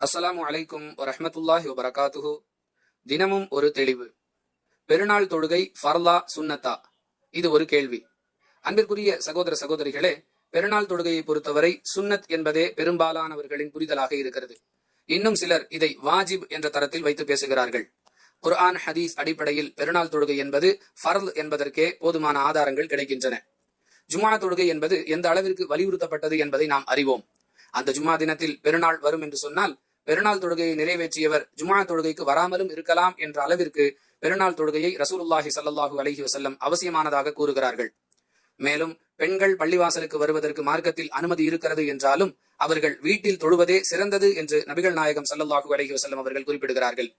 அஸ்ஸலாமு அலைக்கும் வரஹ்மத்துல்லாஹி வபரகாத்துஹு. தினமும் ஒரு தெளிவு. பெருநாள் தொழுகை ஃபர்லா சுன்னத்தா? இது ஒரு கேள்வி. அன்பிற்குரிய சகோதர சகோதரிகளே பெருநாள் தொழுகையை பொறுத்தவரை சுன்னத் என்பதே பெரும்பாலானவர்களின் புரிதலாக இருக்கிறது. இன்னும் சிலர் இதை வாஜிப் என்ற தரத்தில் வைத்து பேசுகிறார்கள். குர்ஆன் ஹதீஸ் அடிப்படையில் பெருநாள் தொழுகை என்பது ஃபர்ல் என்பதற்கே போதுமான ஆதாரங்கள் கிடைக்கின்றன. ஜுமா தொழுகை என்பது எந்த அளவிற்கு வலியுறுத்தப்பட்டது என்பதை நாம் அறிவோம். அந்த ஜுமா தினத்தில் பெருநாள் வரும் என்று சொன்னால் பெருநாள் தொழுகையை நிறைவேற்றியவர் ஜுமா தொழுகைக்கு வராமலும் இருக்கலாம் என்ற அளவிற்கு பெருநாள் தொழுகையை ரசூலுல்லாஹி சல்லாஹூ அலஹி வசல்லம் அவசியமானதாக கூறுகிறார்கள். மேலும் பெண்கள் பள்ளிவாசலுக்கு வருவதற்கு மார்க்கத்தில் அனுமதி இருக்கிறது என்றாலும் அவர்கள் வீட்டில் தொழுவதே சிறந்தது என்று நபிகள் நாயகம் ஸல்லல்லாஹு அலஹி வசல்லம் அவர்கள் குறிப்பிடுகிறார்கள்.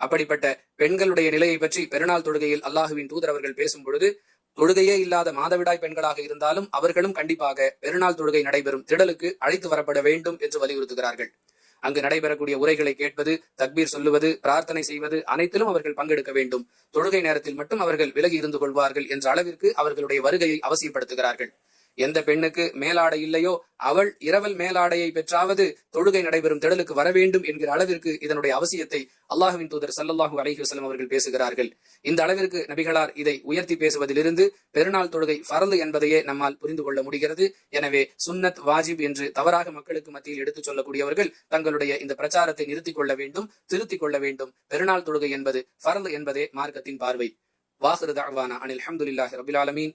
அப்படிப்பட்ட பெண்களுடைய நிலையை பற்றி பெருநாள் தொழுகையில் அல்லாஹுவின் தூதர் அவர்கள் பேசும் பொழுது தொழுகையே இல்லாத மாதவிடாய் பெண்களாக இருந்தாலும் அவர்களும் கண்டிப்பாக பெருநாள் தொழுகை நடைபெறும் திடலுக்கு அழைத்து வரப்பட வேண்டும் என்று வலியுறுத்துகிறார்கள். அங்கு நடைபெறக்கூடிய உரைகளை கேட்பது தக்பீர் சொல்லுவது பிரார்த்தனை செய்வது அனைத்திலும் அவர்கள் பங்கெடுக்க வேண்டும். தொழுகை நேரத்தில் மட்டும் அவர்கள் விலகி இருந்து கொள்வார்கள் என்ற அளவிற்கு அவர்களுடைய வருகையை அவசியப்படுத்துகிறார்கள். எந்த பெண்ணுக்கு மேலாடை இல்லையோ அவள் இரவல் மேலாடையை பெற்றாவது தொழுகை நடைபெறும் திடலுக்கு வர வேண்டும் என்கிற அளவிற்கு இதனுடைய அவசியத்தை அல்லாஹுவின் தூதர் சல்லல்லாஹு அலைஹி வஸல்லம் அவர்கள் பேசுகிறார்கள். இந்த அளவிற்கு நபிகளார் இதை உயர்த்தி பேசுவதிலிருந்து பெருநாள் தொழுகை பரந்து என்பதையே நம்மால் புரிந்து கொள்ள முடிகிறது. எனவே சுன்னத் வாஜிப் என்று தவறாக மக்களுக்கு மத்தியில் எடுத்துச் சொல்லக்கூடியவர்கள் தங்களுடைய இந்த பிரச்சாரத்தை நிறுத்திக் கொள்ள வேண்டும் திருத்திக் கொள்ள வேண்டும். பெருநாள் தொழுகை என்பது பரந்து என்பதே மார்க்கத்தின் பார்வை. வாஹிரு அனில் அஹமதுல்லாஹி ரபில் ஆலமீன்.